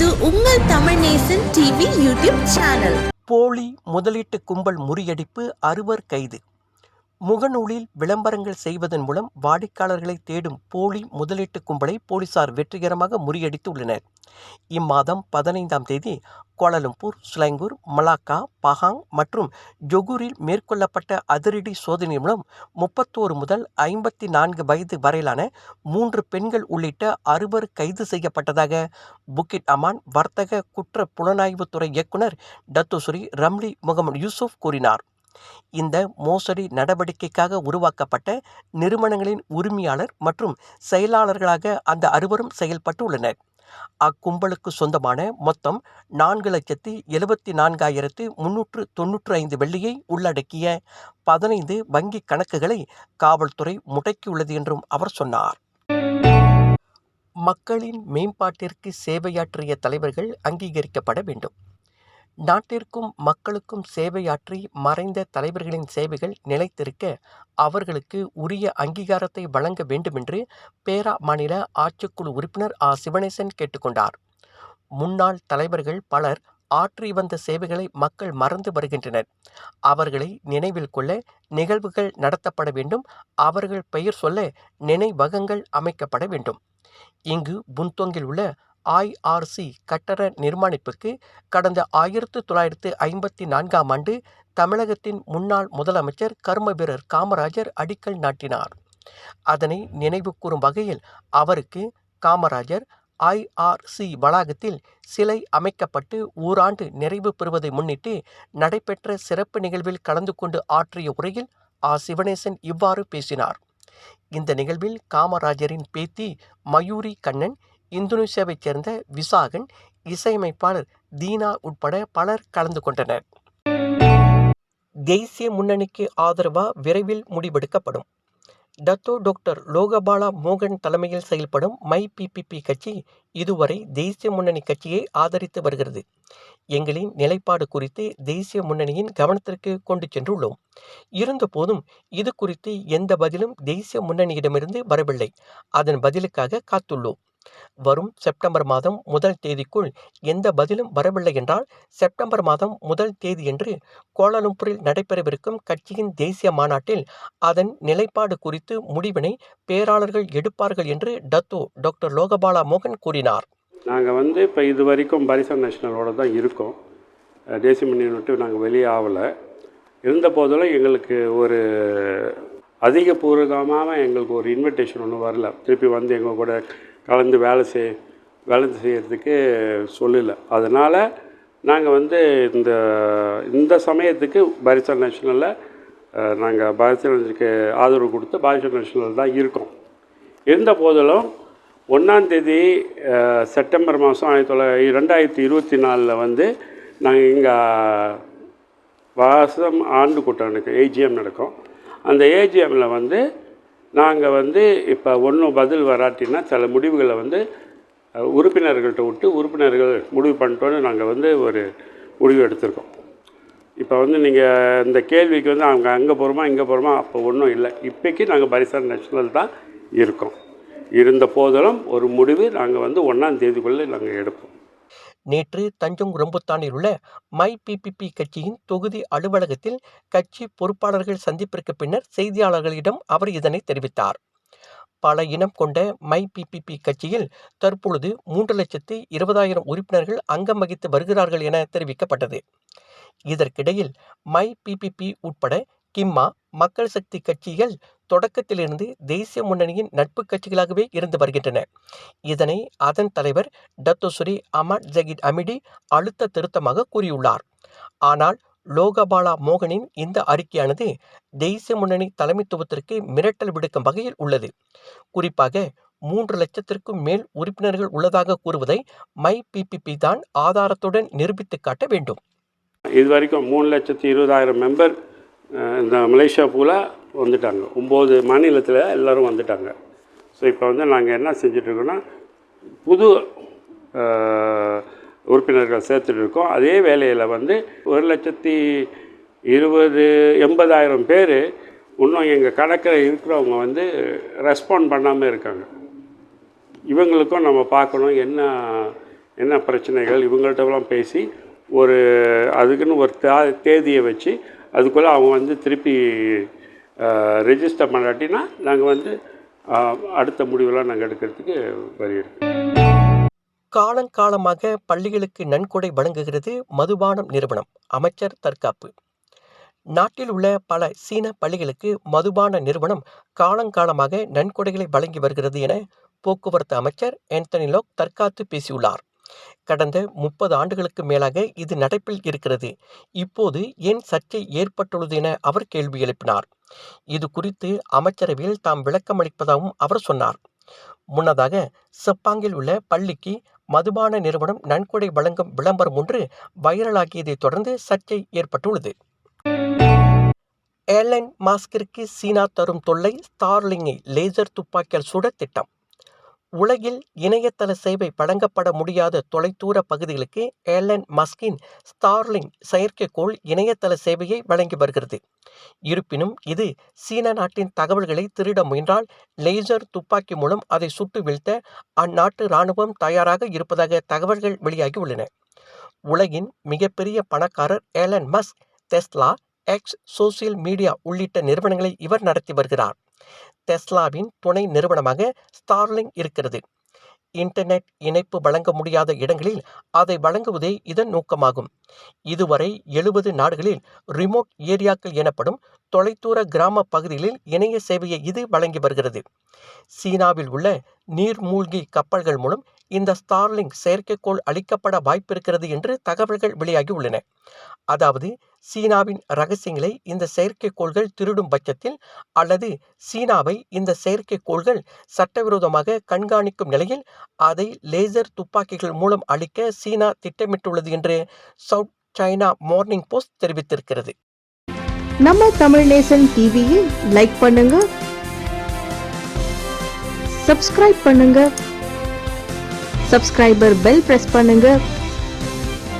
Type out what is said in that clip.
இது உங்கள் Tamil Nesan TV YouTube channel. போலி முதலீட்டு கும்பல் முறியடிப்பு அறுவர் கைது. முகநூலில் விளம்பரங்கள் செய்வதன் மூலம் வாடிக்கையாளர்களை தேடும் போலி முதலீட்டு கும்பலை போலீசார் வெற்றிகரமாக முறியடித்துள்ளனர். இம்மாதம் பதினைந்தாம் தேதி கோலாலம்பூர் ஸ்லாங்கூர் மலாக்கா பஹாங் மற்றும் ஜொகூரில் மேற்கொள்ளப்பட்ட அதிரடி சோதனை மூலம் முப்பத்தோரு முதல் ஐம்பத்தி நான்கு வயது வரையிலான மூன்று பெண்கள் உள்ளிட்ட அறுவர் கைது செய்யப்பட்டதாக புக்கிட் அமான் வர்த்தக குற்ற புலனாய்வுத்துறை இயக்குனர் டத்துசுரி ரம்லி முகமது யூசுப் கூறினார். இந்த மோசடி நடவடிக்கைக்காக உருவாக்கப்பட்ட நிறுவனங்களின் உரிமையாளர் மற்றும் செயலாளர்களாக அந்த அறுவரும் செயல்பட்டு உள்ளனர் அக்கும்பலுக்கு சொந்தமான மொத்தம் நான்கு லட்சத்தி எழுபத்தி நான்காயிரத்து முன்னூற்று தொன்னூற்று ஐந்து வெள்ளியை உள்ளடக்கிய பதினைந்து வங்கி கணக்குகளை காவல்துறை முடக்கியுள்ளது என்றும் அவர் சொன்னார். மக்களின் மேம்பாட்டிற்கு சேவையாற்றிய தலைவர்கள் அங்கீகரிக்கப்பட வேண்டும். நாட்டிற்கும் மக்களுக்கும் சேவையாற்றி மறைந்த தலைவர்களின் சேவைகள் நிலைத்திருக்க அவர்களுக்கு உரிய அங்கீகாரத்தை வழங்க வேண்டுமென்று பேரா மாநில ஆட்சிக்குழு உறுப்பினர் ஆ. சிவனேசன் கேட்டுக்கொண்டார். முன்னாள் தலைவர்கள் பலர் ஆற்றி வந்த சேவைகளை மக்கள் மறந்து வருகின்றனர். அவர்களை நினைவில் கொள்ள நிகழ்வுகள் நடத்தப்பட வேண்டும். அவர்கள் பெயர் சொல்ல நினைவகங்கள் அமைக்கப்பட வேண்டும். இங்கு புந்தோங்கில் உள்ள ஐஆர்சி கட்டட நிர்மாணிப்புக்கு கடந்த ஆயிரத்து தொள்ளாயிரத்து ஐம்பத்தி நான்காம் ஆண்டு தமிழகத்தின் முன்னாள் முதலமைச்சர் கர்மவீரர் காமராஜர் அடிக்கல் நாட்டினார். அதனை நினைவு கூறும் வகையில் அவருக்கு காமராஜர் ஐஆர்சி வளாகத்தில் சிலை அமைக்கப்பட்டு ஓராண்டு நிறைவு பெறுவதை முன்னிட்டு நடைபெற்ற சிறப்பு நிகழ்வில் கலந்து கொண்டு ஆற்றிய உரையில் ஆ. சிவனேசன் இவ்வாறு பேசினார். இந்த நிகழ்வில் காமராஜரின் பேத்தி மயூரி கண்ணன் இந்தோனேஷியாவைச் சேர்ந்த விசாகன் இசையமைப்பாளர் தீனா உட்பட பலர் கலந்து கொண்டனர். தேசிய முன்னணிக்கு ஆதரவா விரைவில் முடிவெடுக்கப்படும். டத்தோ டாக்டர் லோகபாலா மோகன் தலைமையில் செயல்படும் மை பிபிபி கட்சி இதுவரை தேசிய முன்னணி கட்சியை ஆதரித்து வருகிறது. எங்களின் நிலைப்பாடு குறித்து தேசிய முன்னணியின் கவனத்திற்கு கொண்டு சென்றுள்ளோம். இருந்தபோதும் இது குறித்து எந்த பதிலும் தேசிய முன்னணியிடமிருந்து வரவில்லை. அதன் பதிலுக்காக காத்துள்ளோம். வரும் செப்டம்பர் மாதம் முதல் தேதிக்குள் எந்த பதிலும் வரவில்லை என்றால் செப்டம்பர் மாதம் முதல் தேதியன்று கோலாலம்பூரில் நடைபெறவிருக்கும் கட்சியின் தேசிய மாநாட்டில் அதன் நிலைப்பாடு குறித்து முடிவினை பேராளர்கள் எடுப்பார்கள் என்று டத்தோ டாக்டர் லோகபாலா மோகன் கூறினார். நாங்கள் வந்து இப்போ இது வரைக்கும் பரிசன் நேஷனலோடு தான் இருக்கோம். தேசிய முன்னணி விட்டு நாங்கள் வெளியே ஆகலை இருந்த போதெல்லாம் எங்களுக்கு ஒரு அதிகபூர்வமாக எங்களுக்கு ஒரு இன்விடேஷன் ஒன்றும் வரல. திருப்பி வந்து எங்கள் கூட கலந்து வேலை செய் வேலை செய்கிறதுக்கு சொல்லலை. அதனால் நாங்கள் வந்து இந்த இந்த சமயத்துக்கு பாரிசன் நேஷனலில் நாங்கள் பாரிசன் நேஷனுக்கு ஆதரவு கொடுத்து பாரிசா நேஷனல் தான் இருக்கோம். இருந்த போதிலும் ஒன்றாந்தேதி செப்டம்பர் மாதம் ஆயிரத்தி தொள்ளாயிரத்தி ரெண்டாயிரத்தி இருபத்தி நாலில் வந்து நாங்கள் இங்கே வாசம் ஆண்டு கூட்டம் நடக்கும் ஏஜிஎம் நடக்கும். அந்த ஏஜிஎம்மில் வந்து நாங்கள் வந்து இப்போ ஒன்றும் பதில் வராட்டினா சில முடிவுகளை வந்து உறுப்பினர்கள்ட்ட விட்டு உறுப்பினர்கள் முடிவு பண்ணிட்டோன்னு நாங்கள் வந்து ஒரு முடிவு எடுத்திருக்கோம். இப்போ வந்து நீங்கள் இந்த கேள்விக்கு வந்து அவங்க அங்கே போகிறோமா இங்கே போகிறோமா அப்போ ஒன்றும் இல்லை. இப்போக்கி நாங்கள் பரிசார் நேஷனல் தான் இருக்கோம். இருந்த போதிலும் ஒரு முடிவு நாங்கள் வந்து ஒன்றாம் தேதிக்குள்ளே நாங்கள் எடுப்போம். நேற்று தஞ்சோங் ரம்புத்தானில் உள்ள மை பிபிபி கட்சியின் தொகுதி அலுவலகத்தில் கட்சி பொறுப்பாளர்கள் சந்திப்பிற்கு பின்னர் செய்தியாளர்களிடம் அவர் இதனை தெரிவித்தார். பல இனம் கொண்ட மை பிபிபி கட்சியில் தற்பொழுது மூன்று லட்சத்து இருபதாயிரம் உறுப்பினர்கள் அங்கம் வகித்து வருகிறார்கள் என தெரிவிக்கப்பட்டது. இதற்கிடையில் மை பிபிபி உட்பட கிம்மா மக்கள் சக்தி கட்சிகள் தொடக்கத்திலிருந்து தேசிய முன்னணியின் நட்பு கட்சிகளாகவே இருந்து வருகின்றன. இதனை அதன் தலைவர் டத்தோசுரி அமட் ஜகித் அமிடி அழுத்த திருத்தமாக கூறியுள்ளார். ஆனால் லோகபாலா மோகனின் இந்த அறிக்கையானது தேசிய முன்னணி தலைமைத்துவத்திற்கு மிரட்டல் விடுக்கும் வகையில் உள்ளது. குறிப்பாக மூன்று லட்சத்திற்கும் மேல் உறுப்பினர்கள் உள்ளதாக கூறுவதை மை பிபிபி தான் ஆதாரத்துடன் நிரூபித்து காட்ட வேண்டும். இது வரைக்கும் மூணு லட்சத்தி இருபதாயிரம் மெம்பர் இந்த மலேசியா பூலா வந்துட்டாங்க. ஒம்பது மாநிலத்தில் எல்லோரும் வந்துட்டாங்க. ஸோ இப்போ வந்து நாங்கள் என்ன செஞ்சிட்ருக்கோன்னா புது உறுப்பினர்கள் சேர்த்துட்டு இருக்கோம் அதே வேலையில் வந்து ஒரு லட்சத்தி இருபது எண்பதாயிரம் பேர் இன்னும் எங்கள் கணக்கில் இருக்கிறவங்க வந்து ரெஸ்பாண்ட் பண்ணாமல் இருக்காங்க. இவங்களுக்கும் நம்ம பார்க்கணும் என்ன என்ன பிரச்சனைகள். இவங்கள்ட்டலாம் பேசி ஒரு அதுக்குன்னு ஒரு தேதியை வச்சு அதுக்குள்ளே அவங்க வந்து திருப்பி ரெஜிஸ்டர் பண்ணாட்டினா நாங்கள் வந்து அடுத்த முடிவெல்லாம் நாங்கள் எடுக்கிறதுக்கு வழி காலங்காலமாக பள்ளிகளுக்கு நன்கொடை வழங்குகிறது மதுபானம் நிறுவனம் அமைச்சர் தற்காப்பு. நாட்டில் உள்ள பல சீன பள்ளிகளுக்கு மதுபான நிறுவனம் காலங்காலமாக நன்கொடைகளை வழங்கி வருகிறது என போக்குவரத்து அமைச்சர் ஆந்தனி லோக் தற்காத்து பேசியுள்ளார். கடந்த முப்பது ஆண்டுகளுக்கு மேலாக இது நடப்பில் இருக்கிறது. இப்போது ஏன் சர்ச்சை ஏற்பட்டுள்ளது என அவர் கேள்வி எழுப்பினார். இது குறித்து அமைச்சரவையில் தாம் விளக்கமளிப்பதாகவும் அவர் சொன்னார். முன்னதாக செப்பாங்கில் உள்ள பள்ளிக்கு மதுபான நிறுவனம் நன்கொடை வழங்கும் விளம்பரம் ஒன்று வைரலாகியதைத் தொடர்ந்து சர்ச்சை ஏற்பட்டுள்ளது. ஏர்லைன் மாஸ்கிற்கு சீனா தரும் தொல்லை ஸ்டார்லிங்கை லேசர் துப்பாக்கியால் சுட திட்டம். உலகில் இணையதள சேவை வழங்கப்பட முடியாத தொலைதூர பகுதிகளுக்கு ஏலன் மஸ்கின் ஸ்டார்லிங் செயற்கைக்கோள் இணையதள சேவையை வழங்கி வருகிறது. இருப்பினும் இது சீன நாட்டின் தகவல்களை திருட முயன்றால் லேசர் துப்பாக்கி மூலம் அதை சுட்டு வீழ்த்த அந்நாட்டு இராணுவம் தயாராக இருப்பதாக தகவல்கள் வெளியாகி உள்ளன உலகின் மிகப்பெரிய பணக்காரர் Elon Musk Tesla X social media உள்ளிட்ட நிறுவனங்களை இவர் நடத்தி வருகிறார். டெஸ்லாவின் துணை நிறுவனமாக ஸ்டார்லிங் இருக்கிறது. இன்டர்நெட் இணைப்பு வழங்க முடியாத இடங்களில் அதை வழங்குவதே இதன் நோக்கமாகும். இதுவரை எழுபது நாடுகளில் ரிமோட் ஏரியாக்கள் எனப்படும் தொலைதூர கிராம பகுதிகளில் இணைய சேவையை இது வழங்கி வருகிறது. சீனாவில் உள்ள நீர்மூழ்கி கப்பல்கள் மூலம் இந்த ஸ்டார்லிங் செயற்கைக்கோள் அளிக்கப்பட வாய்ப்பிருக்கிறது என்று தகவல்கள் வெளியாகியுள்ளன அதாவது சீனாவின் ரகசியங்களை இந்த செயற்கைக்கோள்கள் திருடும் பட்சத்தில் அல்லது சீனாவை இந்த செயற்கைக்கோள்கள் சட்டவிரோதமாக கண்காணிக்கும் நிலையில் அதை லேசர் துப்பாக்கிகள் மூலம் அளிக்க சீனா திட்டமிட்டுள்ளது என்று சவுத் சைனா மார்னிங் போஸ்ட் தெரிவித்திருக்கிறது. நம்ம தமிழ் நேசன் டிவியை லைக் பண்ணுங்க. சப்ஸ்கிரைப் பண்ணுங்க. சப்ஸ்கிரைபர் பெல் பிரஸ் பண்ணுங்க.